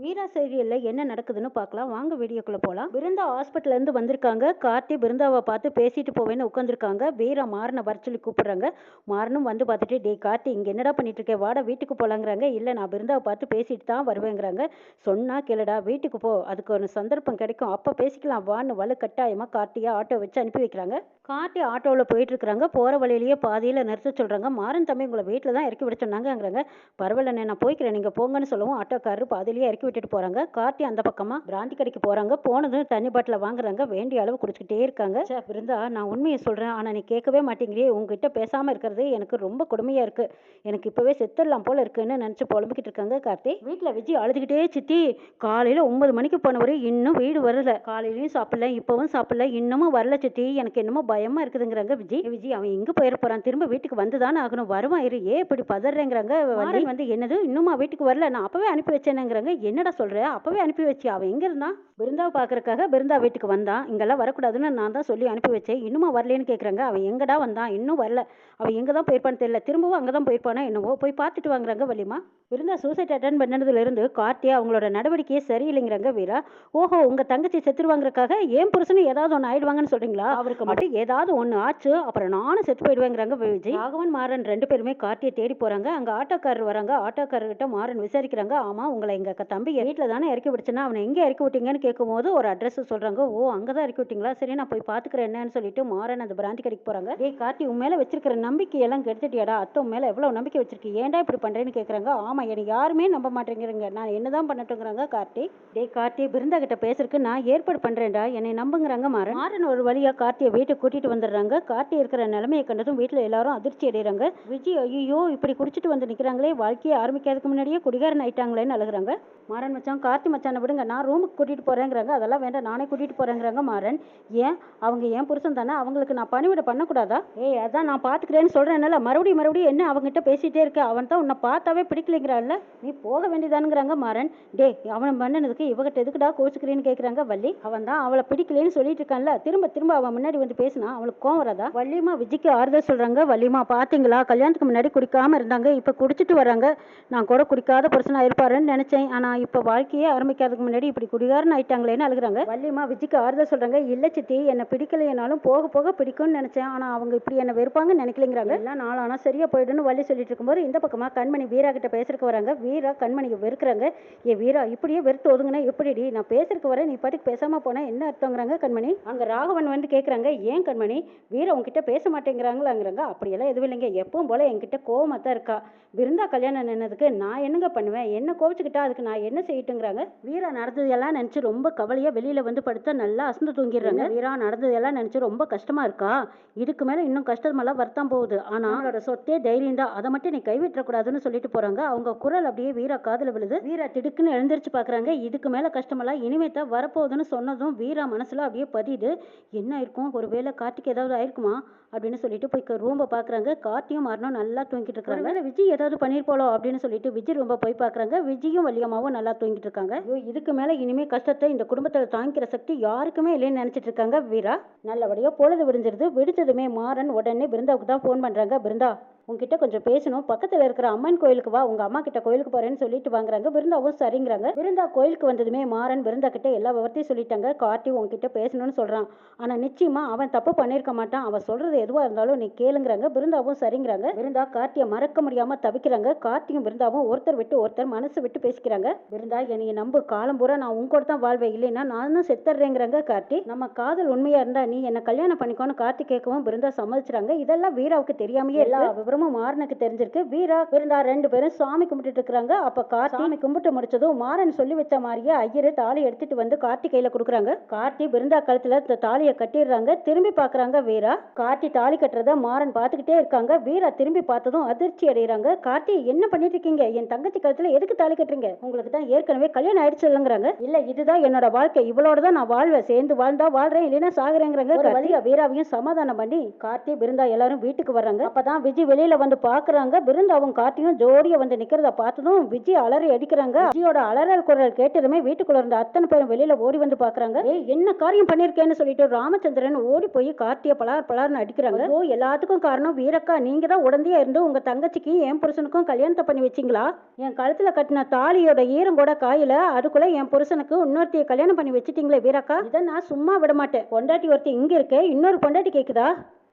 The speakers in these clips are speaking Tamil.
வீரா சைரியல்ல என்ன நடக்குதுன்னு பார்க்கலாம். வாங்க வீடியோக்குள்ள போலாம். பிருந்தா ஹாஸ்பிட்டல்ல இருந்து வந்திருக்காங்க. கார்த்தி பிருந்தாவை பார்த்து பேசிட்டு போவேன்னு உட்காந்துருக்காங்க வீரா மாறனை வர சொல்லி கூப்பிடுறாங்க. மாறனும் வந்து பார்த்துட்டு டே கார்த்தி இங்க என்னடா பண்ணிட்டு இருக்கேன் வாடா வீட்டுக்கு போலாங்கிறாங்க. இல்ல நான் பிருந்தாவை பார்த்து பேசிட்டு தான் வருவேங்கிறாங்க. சொன்னா கேளுடா வீட்டுக்கு போ. அதுக்கு ஒரு சந்தர்ப்பம் கிடைக்கும். அப்ப பேசிக்கலாம். வான்னு வலு கட்டாயமா கார்த்தியா ஆட்டோ வச்சு அனுப்பி வைக்கிறாங்க. கார்த்தி ஆட்டோவில் போயிட்டு இருக்கிறாங்க போகிற வழியிலேயே பாதியில் நிறுத்த சொல்கிறாங்க மாறன் தம்பி உங்களை வீட்டில் தான் இறக்கி விட சொன்னாங்கங்கிறாங்க. பரவாயில்ல நான் போய்க்கிறேன். நீங்கள் போங்கன்னு சொல்லவும் ஆட்டோக்காரர் பாதியிலேயே இறக்கி விட்டுட்டு போறாங்க. கார்த்தி அந்த பக்கமா பிராந்தி கடைக்கு போறாங்க. போனதும் தண்ணி பாட்டில வாங்குறாங்க. வேண்டிய அளவு குடிச்சுக்கிட்டே இருக்காங்க. ச்சே, பிருந்தா நான் உண்மையை சொல்றேன். ஆனா நீ கேட்கவே மாட்டேங்கிறியே உங்ககிட்ட பேசாம இருக்கிறது எனக்கு ரொம்ப கொடுமையா இருக்கு. எனக்கு இப்பவே செத்துடலாம் போல இருக்குன்னு நினைச்சு புலம்பிக்கிட்டு இருக்காங்க கார்த்தி. வீட்டுல விஜய் அழுதுகிட்டே சித்தி காலையில ஒன்பது மணிக்கு போனவரு இன்னும் வீடு வரல. காலையிலயும் சாப்பிடல இப்பவும் சாப்பிடல இன்னமும் வரல சித்தி. எனக்கு என்னமோ பயமா இருக்குதுங்கிறாங்க விஜய் "ஏய் விஜய் அவன் எங்க போயிட போறான்? திரும்ப வீட்டுக்கு வந்துதானே ஆகணும். வருவான் இரு. ஏன் இப்படி பதறேங்கிறாங்க? வந்து என்னது? இன்னுமா வீட்டுக்கு வரல. நான் அப்பவே அனுப்பி வச்சேனேங்கிறாங்க. என்னடா சொல்ற? அப்பவே அனுப்பி வச்சு அவன் எங்க இருந்தான்? பிருந்தாவை பாக்குறதுக்காக பிருந்தா வீட்டுக்கு வந்தான். இங்கெல்லாம் வரக்கூடாதுன்னு நான் தான் சொல்லி அனுப்பி வச்சேன். இன்னுமா வரலன்னு கேக்குறாங்க. அவன் எங்கடா வந்தான்? இன்னும் வரல. அவன் எங்க தான் போயிருப்பான்னு தெரியல. திரும்பவும் அங்கே தான் போயிருப்பானா என்னவோ? போய் பார்த்துட்டு வாங்குறாங்க வள்ளிமா. பிருந்தா சூசைட் அட்டன் பண்ணதுல இருந்து கார்த்தி அவங்களோட நடவடிக்கையே சரியில்லைங்கிறாங்க வீரா. ஓஹோ உங்க தங்கச்சி செத்துருவாங்கறக்காக ஏன் புருஷனும் ஏதாவது ஒன்று ஆயிடுவாங்கன்னு சொல்றீங்களா? அவருக்கு மட்டும். ஏதாவது ஒன்று ஆச்சு அப்புறம் நானும் செத்து போயிடுவேங்கிறாங்க விஜய். ராகவன் மாறன் ரெண்டு பேருமே கார்த்தியை தேடி போறாங்க. அங்க ஆட்டோக்காரர் வராங்க. ஆட்டோக்காரர்கிட்ட மாறன் விசாரிக்கிறாங்க. ஆமா உங்களை எங்க க- தம்பி வீட்டில் தானே இறக்கி விடுச்சுன்னா அவனை எங்கே இறக்கி விட்டீங்கன்னு கேட்கும்போது ஒரு அட்ரஸ் சொல்கிறாங்க ஓ அங்கே தான் இறக்கி விட்டீங்களா? சரி நான் போய் பார்த்துக்கிறேன் என்னன்னு சொல்லிட்டு மாறன் அந்த பிராந்தி கடைக்கு போகிறாங்க டே கார்த்தி உன் மேலே வச்சிருக்கிற நம்பிக்கையெல்லாம் கெடுத்துட்டியாடா? அத்தை உன் மேலே எவ்வளோ நம்பிக்கை வச்சிருக்கு? ஏன்டா இப்படி பண்ணுறேன்னு கேட்குறாங்க ஆமாம் என்னை யாருமே நம்ப மாட்டேங்கிறீங்க. நான் என்ன தான் பண்ணட்டுங்கிறாங்க கார்த்தி. டே கார்த்தி பிருந்தா கிட்ட பேசுறதுக்கு நான் ஏற்பாடு பண்ணுறேன்டா என்னை நம்புங்கிறாங்க மாறன். மாறன் ஒரு வழியாக கார்த்தியை வீட்டுக்கு கூட்டிட்டு வந்துடுறாங்க. கார்த்தி இருக்கிற நிலைமையை கண்டதும் வீட்டில் எல்லாரும் அதிர்ச்சி அடைகிறாங்க விஜய் ஐயோ இப்படி குடிச்சிட்டு வந்து நிற்கிறாங்களே வாழ்க்கையை ஆரம்பிக்கிறதுக்கு முன்னாடியே குடிகாரன் ஆயிட்டாங்களேன்னு அழுகுறாங்க. மாறன் மச்சான் கார்த்தி மச்சானை விடுங்க நான் ரூமுக்கு கூட்டிகிட்டு போகிறேங்கிறாங்க அதெல்லாம் வேண்டாம் நானே கூட்டிகிட்டு போகிறேங்கிறாங்க மாறன். ஏன்? அவங்க ஏன் புருஷன் தானே? அவங்களுக்கு நான் பணிவிட பண்ணக்கூடாதா? ஏய் அதான் நான் பார்த்துக்கிறேன்னு சொல்கிறேன்னால மறுபடியும் மறுபடியும் என்ன அவங்ககிட்ட பேசிகிட்டே இருக்க? அவன் தான் உன்னை பார்த்தாவே பிடிக்கலைங்கிறான்ல. நீ போக வேண்டியதானுங்கிறாங்க மாறன். டே அவன் பண்ணனதுக்கு இவகிட்ட எதுக்குடா கோச்சுக்கிறேன்னு கேட்குறாங்க வள்ளி. அவன் தான் அவளை பிடிக்கலன்னு சொல்லிட்டு இருக்கான்ல திரும்ப திரும்ப அவன் முன்னாடி வந்து பேசினா அவளுக்கு கோவம் வராதா? வள்ளியம்மா விஜய்க்கு ஆறுதல் சொல்கிறாங்க வள்ளியம்மா பார்த்தீங்களா கல்யாணத்துக்கு முன்னாடி குடிக்காமல் இருந்தாங்க இப்போ குடிச்சிட்டு வராங்க நான் கூட குடிக்காத புருஷனாக இருப்பாருன்னு நினச்சேன். ஆனால் இப்போ வாழ்க்கையே ஆரம்பிக்கிறதுக்கு முன்னாடி இப்படி குடிகாரன் ஆயிட்டாங்களேன்னு அழுகுறாங்க. வள்ளியம்மா விஜய்க்கு ஆறுதல் சொல்றாங்க. இல்ல சித்தி என்னை பிடிக்கலைனாலும் போக போக பிடிக்கும்னு நினைச்சேன். ஆனா அவங்க இப்படி என்ன வெறுப்பாங்கன்னு நினைக்கலைங்கிறாங்க. எல்லாம் நாளானா சரியா போயிடுன்னு வள்ளி சொல்லிட்டு இருக்கும்போது இந்த பக்கமா கண்மணி வீரா கிட்ட பேசுறதுக்கு வராங்க. வீரா கண்மணியை வெறுக்கிறாங்க. ஏ வீரா இப்படியே வெறுத்து ஒதுங்கினா? எப்படிடி? நான் பேசுறதுக்கு வரேன். நீ பாட்டுக்கு பேசாம போனா என்ன அர்த்தங்கிறாங்க கண்மணி? அங்க ராகவன் வந்து கேக்குறாங்க. ஏன் கண்மணி? வீரா உங்ககிட்ட பேச மாட்டேங்கிறாங்களாங்கிறாங்க. அப்படியெல்லாம் எதுவும் இல்லைங்க. எப்பவும் போல என்கிட்ட கோவமா தான் இருக்கா. விருந்தா கல்யாணம் நின்னதுக்கு நான் என்னங்க பண்ணுவேன்? என்ன கோவிச்சுக்கிட்டா அதுக்கு நான் என்ன செய்யட்டுங்கிறாங்க? வீரா நடந்ததெல்லாம் நினைச்சு ரொம்ப கவலையா வெளியில வந்து படுத்தா நல்லா அசந்து தூங்கிடுறாங்க. வீரா நடந்ததெல்லாம் நினைச்சு ரொம்ப கஷ்டமா இருக்கா? இதுக்கு மேல இன்னும் கஷ்டமெல்லாம் வரத்தான் போகுது. ஆனா அவனோட சொத்தே தைரியம் தான். அதை மட்டும் நீ கைவிட்டக்கூடாதுன்னு சொல்லிட்டு போறாங்க. அவங்க குரல் அப்படியே வீரா காதுல விழுது. வீரா திடுக்குன்னு எழுந்திருச்சு பாக்குறாங்க. இதுக்கு மேல கஷ்டமெல்லாம் இனிமே தான் வரப்போகுதுன்னு சொன்னதும் வீரா மனசுல அப்படியே பதியுது. என்ன இருக்கும் ஒருவேளை கார்த்திக் ஏதாவது ஆயிருக்குமா? அப்படின்னு சொல்லிட்டு போய் ரூம்ப பாக்குறாங்க. கார்த்தியும் மாறனும் நல்லா தூங்கிட்டு இருக்காங்க ஒருவேளை விஜய் ஏதாவது பண்ணிருப்போலோ அப்படின்னு சொல்லிட்டு விஜய் ரூம்ப போய் பாக்குறாங்க. விஜயும் வள்ளியம்மாவும் நல்லா நல்லா தூங்கிட்டு இருக்காங்க. ஐயோ இதுக்கு மேல இனிமே கஷ்டத்தை இந்த குடும்பத்துல தாங்கிக்கிற சக்தி யாருக்குமே இல்லைன்னு நினைச்சிட்டு இருக்காங்க வீரா. நல்லபடியா பொழுது விடிஞ்சிருது. விடிஞ்சதுமே மாறன் உடனே பிருந்தாவுக்கு தான் ஃபோன் பண்றாங்க. பிருந்தா உங்ககிட்ட கொஞ்சம் பேசணும். பக்கத்துல இருக்கிற அம்மன் கோயிலுக்கு வா. உங்க அம்மா கிட்ட கோயிலுக்கு போறேன்னு சொல்லிட்டு வாங்குறாங்க. விருந்தாவும் சரிங்கிறாங்க. விருந்தா கோயிலுக்கு வந்ததுமே மாறன் விருந்தா கிட்ட எல்லா விவரத்தையும் சொல்லிட்டாங்க. கார்த்தி உங்ககிட்ட பேசணும்னு சொல்றான். ஆனா நிச்சயமா அவன் தப்பு பண்ணிருக்க மாட்டான். அவன் சொல்றது எதுவா இருந்தாலும் நீ கேளுங்கிறாங்க. விருந்தாவும் சரிங்கிறாங்க. விருந்தா கார்த்தியை மறக்க முடியாம தவிக்கிறாங்க. கார்த்தியும் விருந்தாவும் ஒருத்தர் விட்டு ஒருத்தர் மனசு விட்டு பேசிக்கிறாங்க. விருந்தா என்னைய நம்பு. காலம் பூரா நான் உங்கூட தான் வாழ்வேன். இல்லைன்னா நானும் செத்துறேங்கிறாங்க கார்த்தி. நம்ம காதல் உண்மையா இருந்தா நீ என்ன கல்யாணம் பண்ணிக்கோன்னு கார்த்தி கேட்கவும் விருந்தா சம்மதிச்சிட்டாங்க இதெல்லாம் வீராவுக்கு தெரியாமையே எல்லா விவரம் விவரமும் மாறனுக்கு தெரிஞ்சிருக்கு. வீரா பிருந்தா ரெண்டு பேரும் சாமி கும்பிட்டுட்டு இருக்காங்க அப்ப கார்த்தி சாமி கும்பிட்டு முடிச்சதும் மாறன் சொல்லி வச்ச மாதிரியே ஐயரு தாலி எடுத்துட்டு வந்து கார்த்தி கையில கொடுக்குறாங்க. கார்த்தி பிருந்தா கழுத்துல இந்த தாலியை கட்டிடுறாங்க. திரும்பி பாக்குறாங்க வீரா. கார்த்தி தாலி கட்டுறத மாறன் பார்த்துக்கிட்டே இருக்காங்க. வீரா திரும்பி பார்த்ததும் அதிர்ச்சி அடைகிறாங்க கார்த்தி என்ன பண்ணிட்டு இருக்கீங்க? என் தங்கச்சி கழுத்துல எதுக்கு தாலி கட்டுறீங்க? உங்களுக்கு தான் ஏற்கனவே கல்யாணம் ஆயிடுச்சு இல்லைங்கிறாங்க இல்ல இதுதான் என்னோட வாழ்க்கை. இவளோட தான் நான் வாழ்வேன். சேர்ந்து வாழ்ந்தா வாழ்றேன். இல்லைன்னா சாகுறேங்கிறாங்க. வழியா வீராவையும் சமாதானம் பண்ணி கார்த்தி பிருந்தா எல்லாரும் வீட்டுக்கு வர்றாங்க. அப்பதான் விஜய் வெளியில வெளியில வந்து பாக்குறாங்க. பிருந்தாவும் கார்த்தியும் ஜோடியை வந்து நிக்கிறத பார்த்ததும் விஜய் அலறி அடிக்கிறாங்க. விஜயோட அலறல் குரல் கேட்டதுமே வீட்டுக்குள்ள இருந்த அத்தனை பேரும் வெளியில ஓடி வந்து பாக்குறாங்க. ஏய் என்ன காரியம் பண்ணிருக்கேன்னு சொல்லிட்டு ராமச்சந்திரன் ஓடி போய் கார்த்திய பலார் பலார்னு அடிக்கிறாங்க. ஓ எல்லாத்துக்கும் காரணம் வீரக்கா. நீங்க தான் உடந்தையா இருந்து உங்க தங்கச்சிக்கு என் புருஷனுக்கும் கல்யாணத்தை பண்ணி வச்சீங்களா? என் கழுத்துல கட்டின தாலியோட ஈரம் கூட காயில அதுக்குள்ள என் புருஷனுக்கு இன்னொருத்தைய கல்யாணம் பண்ணி வச்சிட்டீங்களே வீரக்கா. இதை நான் சும்மா விட மாட்டேன். பொண்டாட்டி ஒருத்தி இங்க இருக்கே. இன்னொரு பொண்டாட்டி கேக்குதா?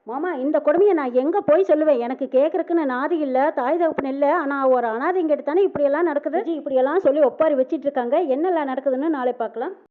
மாமா இந்த கொடுமையை நான் எங்கே போய் சொல்லுவேன்? எனக்கு கேட்குறக்குன்னு நாதி இல்லை தாய் தகப்பன் இல்லை. ஆனால் ஒரு அனாதைங்கிட்ட தானே இப்படியெல்லாம் நடக்குது? இப்படியெல்லாம் சொல்லி ஒப்பாரி வச்சிட்டு இருக்காங்க. என்னெல்லாம் நடக்குதுன்னு நாளை பார்க்கலாம்.